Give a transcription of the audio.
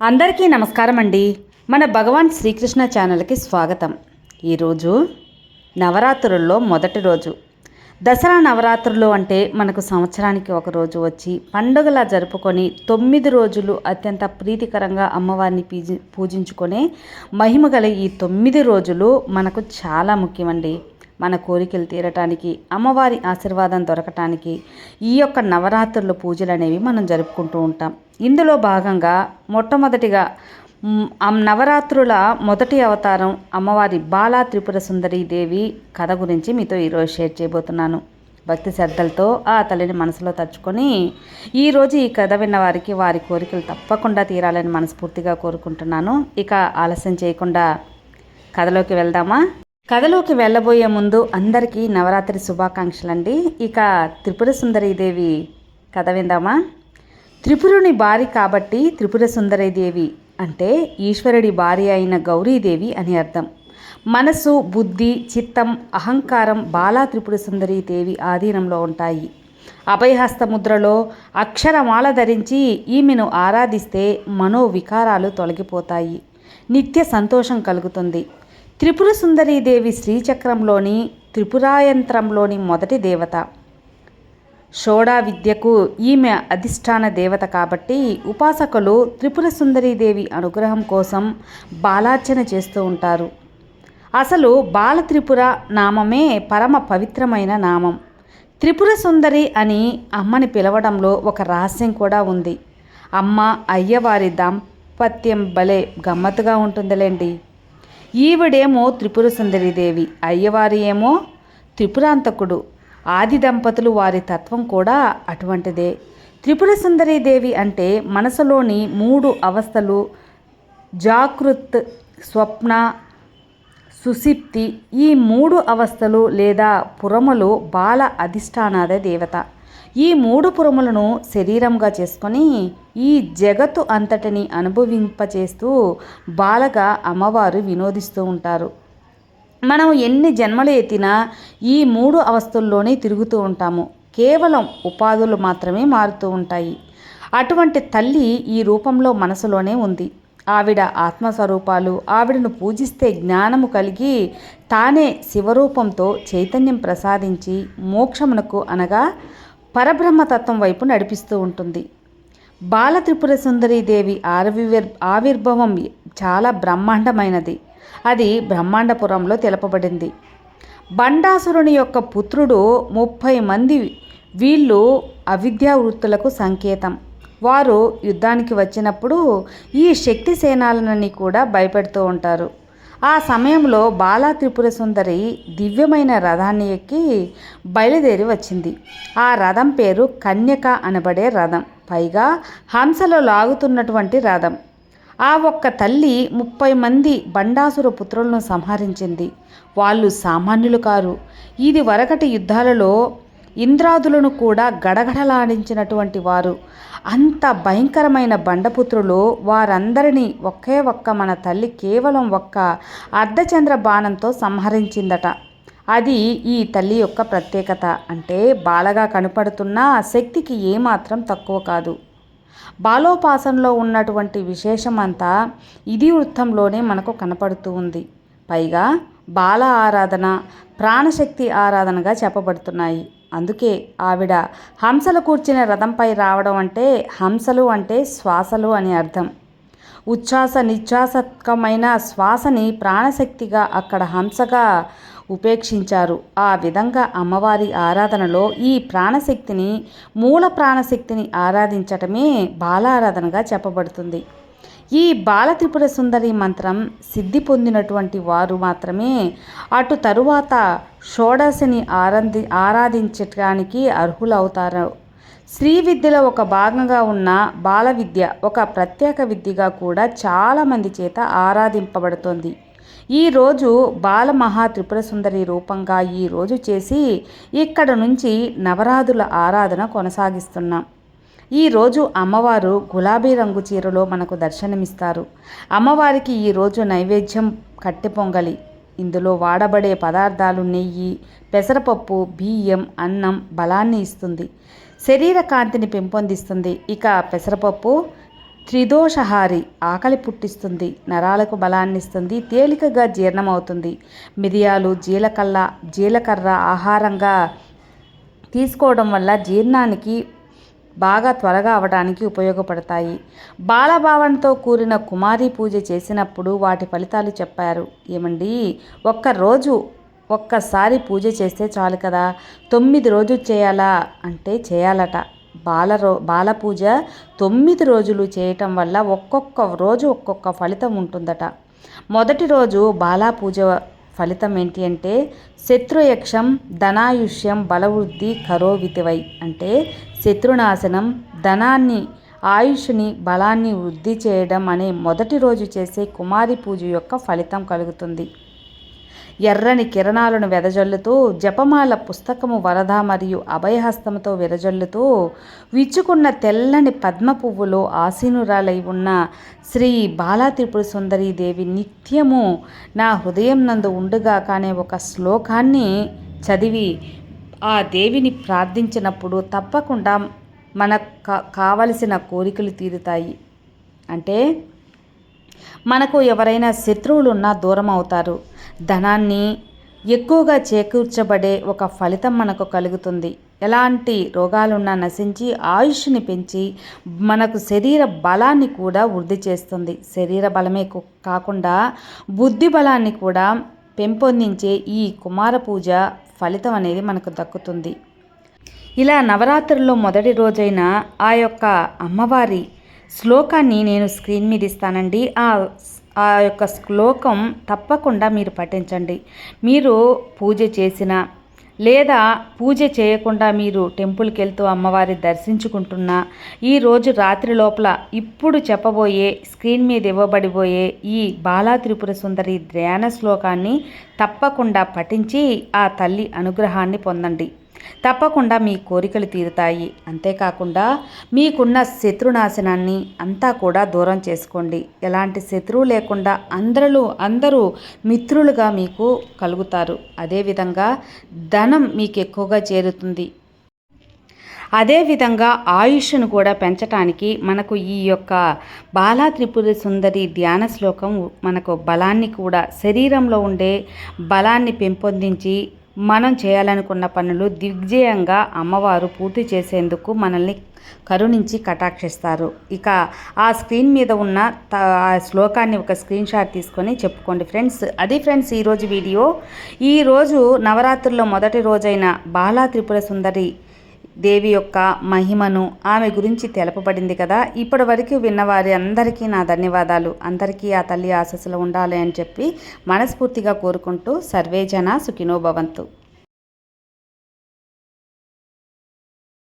అందరికీ నమస్కారం అండి మన భగవాన్ శ్రీకృష్ణ ఛానల్కి స్వాగతం. ఈరోజు నవరాత్రుల్లో మొదటి రోజు. దసరా నవరాత్రులు అంటే మనకు సంవత్సరానికి ఒక రోజు వచ్చి పండుగలా జరుపుకొని తొమ్మిది రోజులు అత్యంత ప్రీతికరంగా అమ్మవారిని పీజి పూజించుకునే మహిమ గల ఈ తొమ్మిది రోజులు మనకు చాలా ముఖ్యమండి. మన కోరికలు తీరటానికి అమ్మవారి ఆశీర్వాదం దొరకటానికి ఈ యొక్క నవరాత్రుల పూజలు అనేవి మనం జరుపుకుంటూ ఉంటాం. ఇందులో భాగంగా మొట్టమొదటిగా నవరాత్రుల మొదటి అవతారం అమ్మవారి బాలా త్రిపుర సుందరి దేవి కథ గురించి మీతో ఈరోజు షేర్ చేయబోతున్నాను. భక్తి శ్రద్ధలతో ఆ తల్లిని మనసులో తచ్చుకొని ఈరోజు ఈ కథ విన్న వారికి వారి కోరికలు తప్పకుండా తీరాలని మనస్ఫూర్తిగా కోరుకుంటున్నాను. ఇక ఆలస్యం చేయకుండా కథలోకి వెళ్దామా? కథలోకి వెళ్ళబోయే ముందు అందరికీ నవరాత్రి శుభాకాంక్షలండి. ఇక త్రిపుర సుందరీదేవి కథ విందామా? త్రిపురుని భార్య కాబట్టి త్రిపుర సుందరీదేవి అంటే ఈశ్వరుడి భార్య అయిన గౌరీదేవి అని అర్థం. మనసు బుద్ధి చిత్తం అహంకారం బాలా త్రిపుర సుందరీదేవి ఆధీనంలో ఉంటాయి. అభయహస్త ముద్రలో అక్షరమాల ధరించి ఈమెను ఆరాధిస్తే మనోవికారాలు తొలగిపోతాయి. నిత్య సంతోషం కలుగుతుంది. త్రిపుర సుందరీదేవి శ్రీచక్రంలోని త్రిపురాయంత్రంలోని మొదటి దేవత. షోడా విద్యకు ఈమె అధిష్టాన దేవత కాబట్టి ఉపాసకులు త్రిపుర సుందరీదేవి అనుగ్రహం కోసం బాలార్చన చేస్తూ ఉంటారు. అసలు బాల త్రిపుర నామమే పరమ పవిత్రమైన నామం. త్రిపుర సుందరి అని అమ్మని పిలవడంలో ఒక రహస్యం కూడా ఉంది. అమ్మ అయ్యవారి దాంపత్యం భలే గమ్మత్తుగా ఉంటుందిలేండి. ఈవిడేమో త్రిపుర సుందరీదేవి అయ్యవారి ఏమో త్రిపురాంతకుడు. ఆది దంపతులు వారి తత్వం కూడా అటువంటిదే. త్రిపుర సుందరీదేవి అంటే మనసులోని మూడు అవస్థలు జాగృత్ స్వప్న సుసిప్తి ఈ మూడు అవస్థలు లేదా పురములు బాల అధిష్టానాద దేవత. ఈ మూడు పురములను శరీరంగా చేసుకొని ఈ జగత్తు అంతటిని అనుభవింపచేస్తూ బాలగా అమ్మవారు వినోదిస్తూ ఉంటారు. మనం ఎన్ని జన్మలు ఎత్తినా ఈ మూడు అవస్థల్లోనే తిరుగుతూ ఉంటాము. కేవలం ఉపాధులు మాత్రమే మారుతూ ఉంటాయి. అటువంటి తల్లి ఈ రూపంలో మనసులోనే ఉంది. ఆవిడ ఆత్మస్వరూపాలు ఆవిడను పూజిస్తే జ్ఞానము కలిగి తానే శివరూపంతో చైతన్యం ప్రసాదించి మోక్షమునకు అనగా పరబ్రహ్మతత్వం వైపు నడిపిస్తూ ఉంటుంది. బాల త్రిపుర సుందరీదేవి ఆవిర్భ ఆవిర్భవం చాలా బ్రహ్మాండమైనది. అది బ్రహ్మాండపురంలో తెలపబడింది. బండాసురుని యొక్క పుత్రుడు ముప్పై మంది వీళ్ళు అవిద్యా వృత్తులకు సంకేతం. వారు యుద్ధానికి వచ్చినప్పుడు ఈ శక్తి సేనాలనని కూడా భయపెడుతూ ఉంటారు. ఆ సమయంలో బాలా త్రిపుర సుందరి దివ్యమైన రథాన్ని ఎక్కి బయలుదేరి వచ్చింది. ఆ రథం పేరు కన్యక అనబడే రథం. పైగా హంసలో లాగుతున్నటువంటి రథం. ఆ ఒక్క తల్లి ముప్పై మంది బండాసుర పుత్రులను సంహరించింది. వాళ్ళు సామాన్యులు కారు. ఇది వరకటి యుద్ధాలలో ఇంద్రాదులను కూడా గడగడలాడించినటువంటి వారు. అంత భయంకరమైన బండపుత్రులు వారందరినీ ఒకే ఒక్క మన తల్లి కేవలం ఒక్క అర్ధచంద్ర బాణంతో సంహరించిందట. అది ఈ తల్లి యొక్క ప్రత్యేకత. అంటే బాలగా కనపడుతున్న శక్తికి ఏమాత్రం తక్కువ కాదు. బాలోపాసనలో ఉన్నటువంటి విశేషమంతా ఇది వృత్తంలోనే మనకు కనపడుతూ ఉంది. పైగా బాల ఆరాధన ప్రాణశక్తి ఆరాధనగా చెప్పబడుతున్నాయి. అందుకే ఆవిడ హంసలు కూర్చిన రథంపై రావడం అంటే హంసలు అంటే శ్వాసలు అని అర్థం. ఉచ్ఛ్వాస నిశ్వాసకమైన శ్వాసని ప్రాణశక్తిగా అక్కడ హంసగా ఉపేక్షించారు. ఆ విధంగా అమ్మవారి ఆరాధనలో ఈ ప్రాణశక్తిని మూల ప్రాణశక్తిని ఆరాధించటమే బాలారాధనగా చెప్పబడుతుంది. ఈ బాలత్రిపుర సుందరి మంత్రం సిద్ధి పొందినటువంటి వారు మాత్రమే అటు తరువాత షోడశిని ఆరాధి ఆరాధించటానికి అర్హులవుతారు. శ్రీ విద్యలో ఒక భాగంగా ఉన్న బాల విద్య ఒక ప్రత్యేక విద్యగా కూడా చాలామంది చేత ఆరాధింపబడుతోంది. ఈరోజు బాల మహా త్రిపుర సుందరి రూపంగా ఈరోజు చేసి ఇక్కడ నుంచి నవరాధుల ఆరాధన కొనసాగిస్తున్నాం. ఈరోజు అమ్మవారు గులాబీ రంగు చీరలో మనకు దర్శనమిస్తారు. అమ్మవారికి ఈరోజు నైవేద్యం కట్టె పొంగలి. ఇందులో వాడబడే పదార్థాలు నెయ్యి పెసరపప్పు బియ్యం అన్నం బలాన్ని ఇస్తుంది. శరీర కాంతిని పెంపొందిస్తుంది. ఇక పెసరపప్పు త్రిదోషహారి ఆకలి పుట్టిస్తుంది. నరాలకు బలాన్నిస్తుంది తేలికగా జీర్ణమవుతుంది. మిరియాలు జీలకల్ల జీలకర్ర ఆహారంగా తీసుకోవడం వల్ల జీర్ణానికి బాగా త్వరగా అవడానికి ఉపయోగపడతాయి. బాలభావంతో కూడిన కుమారి పూజ చేసినప్పుడు వాటి ఫలితాలు చెప్పారు. ఏమండి? ఒక్కరోజు ఒక్కసారి పూజ చేస్తే చాలు కదా. తొమ్మిది రోజులు చేయాలా? అంటే చేయాలట. బాల రో బాల పూజ తొమ్మిది రోజులు చేయటం వల్ల ఒక్కొక్క రోజు ఒక్కొక్క ఫలితం ఉంటుందట. మొదటి రోజు బాలా పూజ ఫలితం ఏంటి అంటే శత్రుయక్షం ధనాయుష్యం బలవృద్ధి కరోవితివై. అంటే శత్రునాశనం ధనాన్ని ఆయుష్ని బలాన్ని వృద్ధి చేయడం అనే మొదటి రోజు చేసే కుమారి పూజ యొక్క ఫలితం కలుగుతుంది. ఎర్రని కిరణాలను వెదజల్లుతూ జపమాల పుస్తకము వరద మరియు అభయహస్తముతో విరజల్లుతూ విచ్చుకున్న తెల్లని పద్మ పువ్వులో ఆసీనురాలై ఉన్న శ్రీ బాలా సుందరీదేవి దేవి నిత్యము నా హృదయం నందు ఉండుగా కానీ ఒక శ్లోకాన్ని చదివి ఆ దేవిని ప్రార్థించినప్పుడు తప్పకుండా మనకు కావలసిన కోరికలు తీరుతాయి. అంటే మనకు ఎవరైనా శత్రువులు ఉన్నా దూరం అవుతారు ధనాన్ని ఎక్కువగా చేకూర్చబడే ఒక ఫలితం మనకు కలుగుతుంది. ఎలాంటి రోగాలున్నా నశించి ఆయుష్ని పెంచి మనకు శరీర బలాన్ని కూడా వృద్ధి చేస్తుంది. శరీర బలమే కాకుండా బుద్ధి బలాన్ని కూడా పెంపొందించే ఈ కుమార పూజ ఫలితం అనేది మనకు దక్కుతుంది. ఇలా నవరాత్రుల్లో మొదటి రోజైన ఆ యొక్క అమ్మవారి శ్లోకాన్ని నేను స్క్రీన్ మీద ఇస్తానండి. ఆ ఆ యొక్క శ్లోకం తప్పకుండా మీరు పఠించండి. మీరు పూజ చేసిన లేదా పూజ చేయకుండా మీరు టెంపుల్కి వెళ్తూ అమ్మవారి దర్శించుకుంటున్నా ఈరోజు రాత్రి లోపల ఇప్పుడు చెప్పబోయే స్క్రీన్ మీద ఇవ్వబడిపోయే ఈ బాలా త్రిపుర సుందరి ధ్యాన శ్లోకాన్ని తప్పకుండా పఠించి ఆ తల్లి అనుగ్రహాన్ని పొందండి. తప్పకుండా మీ కోరికలు తీరుతాయి. అంతేకాకుండా మీకున్న శత్రునాశనాన్ని అంతా కూడా దూరం చేసుకోండి. ఎలాంటి శత్రువు లేకుండా అందరూ అందరూ మిత్రులుగా మీకు కలుగుతారు. అదేవిధంగా ధనం మీకు ఎక్కువగా చేరుతుంది. అదేవిధంగా ఆయుష్ను కూడా పెంచటానికి మనకు ఈ యొక్క బాలా త్రిపుర సుందరి ధ్యాన శ్లోకం మనకు బలాన్ని కూడా శరీరంలో ఉండే బలాన్ని పెంపొందించి మనం చేయాలనుకున్న పనులు దిగ్విజయంగా అమ్మవారు పూర్తి చేసేందుకు మనల్ని కరుణించి కటాక్షిస్తారు. ఇక ఆ స్క్రీన్ మీద ఉన్న ఆ శ్లోకాన్ని ఒక స్క్రీన్ షాట్ తీసుకొని చెప్పుకోండి ఫ్రెండ్స్. అది ఫ్రెండ్స్ ఈరోజు వీడియో. ఈరోజు నవరాత్రుల్లో మొదటి రోజైన బాలా త్రిపుర సుందరి దేవి యొక్క మహిమను ఆమె గురించి తెలపబడింది కదా. ఇప్పటి వరకు విన్నవారి అందరికీ నా ధన్యవాదాలు. అందరికీ ఆ తల్లి ఆశస్సులు ఉండాలి అని చెప్పి మనస్ఫూర్తిగా కోరుకుంటూ సర్వేజన సుఖినోభవంతు